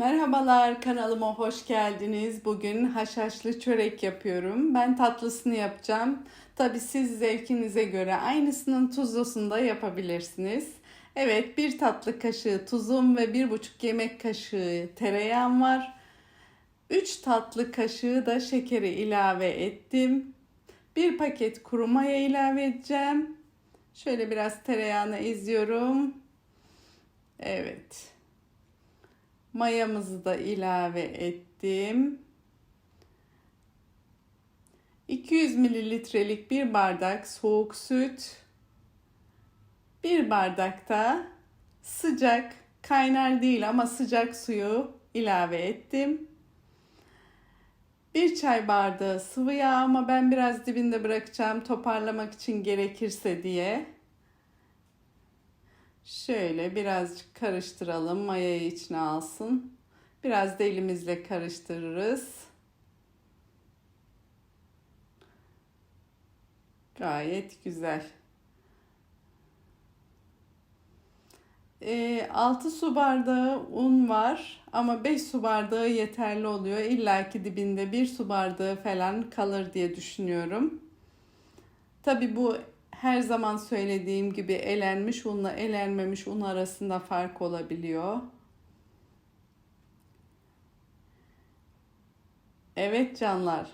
Merhabalar kanalıma hoş geldiniz. Bugün haşhaşlı çörek yapıyorum. Ben tatlısını yapacağım. Tabi siz zevkinize göre aynısının tuzlusunu da yapabilirsiniz. Evet bir tatlı kaşığı tuzum ve bir buçuk yemek kaşığı tereyağım var. 3 tatlı kaşığı da şekeri ilave ettim. Bir paket kuru maya ilave edeceğim. Şöyle biraz tereyağını eziyorum. Evet. Mayamızı da ilave ettim. 200 mililitrelik bir bardak soğuk süt. Bir bardakta sıcak, kaynar değil ama sıcak suyu ilave ettim. Bir çay bardağı sıvı yağ ama ben biraz dibinde bırakacağım toparlamak için gerekirse diye. Şöyle birazcık karıştıralım mayayı içine alsın. Biraz da elimizle karıştırırız. Gayet güzel. E, 6 su bardağı un var ama 5 su bardağı yeterli oluyor. İlla ki dibinde 1 su bardağı falan kalır diye düşünüyorum. Tabi bu her zaman söylediğim gibi elenmiş unla elenmemiş un arasında fark olabiliyor. Evet canlar,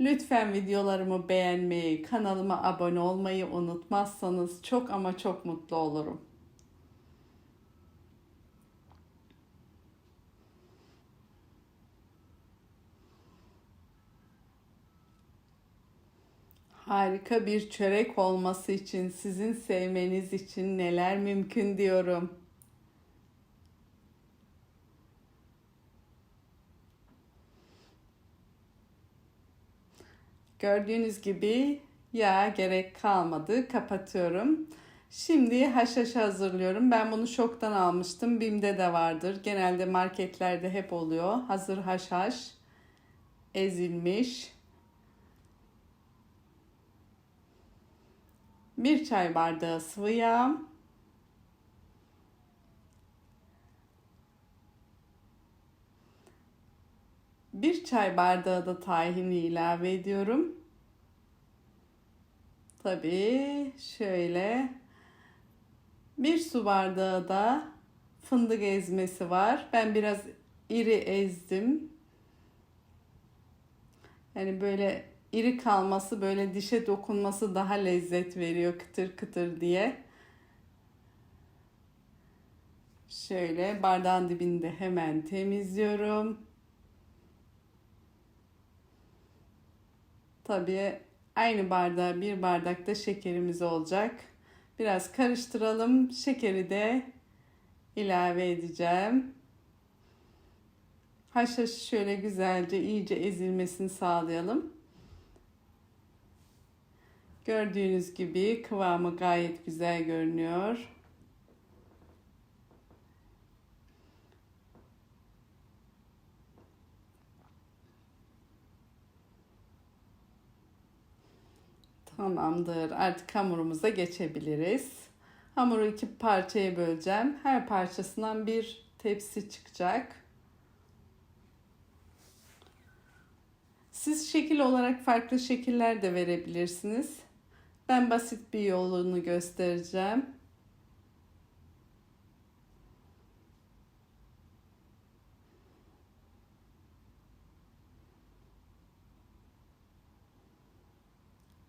lütfen videolarımı beğenmeyi, kanalıma abone olmayı unutmazsanız çok ama çok mutlu olurum. Harika bir çörek olması için, sizin sevmeniz için neler mümkün diyorum. Gördüğünüz gibi yağ gerek kalmadı. Kapatıyorum. Şimdi haşhaş hazırlıyorum. Ben bunu şoktan almıştım. Bim'de de vardır. Genelde marketlerde hep oluyor. Hazır haşhaş ezilmiş. Bir çay bardağı sıvı yağ. Bir çay bardağı da tahini ilave ediyorum. Tabii şöyle bir su bardağı da fındık ezmesi var. Ben biraz iri ezdim. Yani böyle iri kalması böyle dişe dokunması daha lezzet veriyor kıtır kıtır diye. Şöyle bardağın dibinde hemen temizliyorum. Tabii aynı bardağa bir bardak da şekerimiz olacak. Biraz karıştıralım. Şekeri de ilave edeceğim. Haşhaşı şöyle güzelce iyice ezilmesini sağlayalım. Gördüğünüz gibi kıvamı gayet güzel görünüyor. Tamamdır. Artık hamurumuza geçebiliriz. Hamuru iki parçaya böleceğim. Her parçasından bir tepsi çıkacak. Siz şekil olarak farklı şekiller de verebilirsiniz. Ben basit bir yolunu göstereceğim.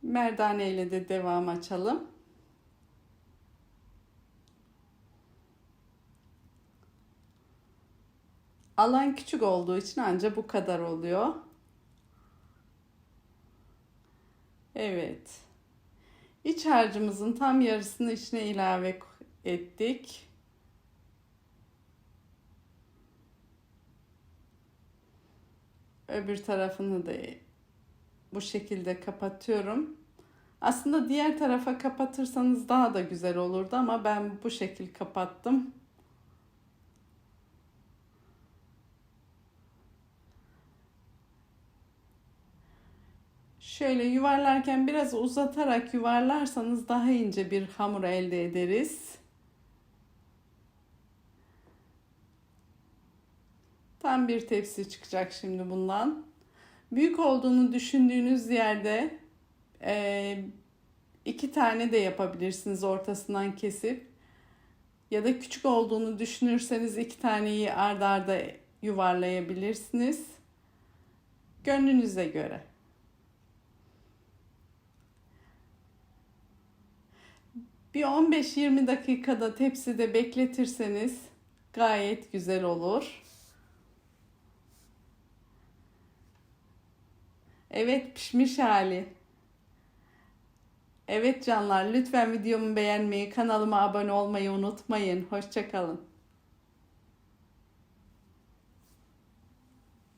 Merdane ile de devam açalım. Alan küçük olduğu için ancak bu kadar oluyor. Evet. İç harcımızın tam yarısını içine ilave ettik. Öbür tarafını da bu şekilde kapatıyorum. Aslında diğer tarafa kapatırsanız daha da güzel olurdu ama ben bu şekil kapattım. Şöyle yuvarlarken biraz uzatarak yuvarlarsanız daha ince bir hamur elde ederiz. Tam bir tepsi çıkacak şimdi bundan. Büyük olduğunu düşündüğünüz yerde e, iki tane de yapabilirsiniz ortasından kesip. Ya da küçük olduğunu düşünürseniz iki taneyi arda arda yuvarlayabilirsiniz. Gönlünüze göre. Bir 15-20 dakikada tepside bekletirseniz gayet güzel olur. Evet pişmiş hali. Evet canlar lütfen videomu beğenmeyi, kanalıma abone olmayı unutmayın. Hoşçakalın.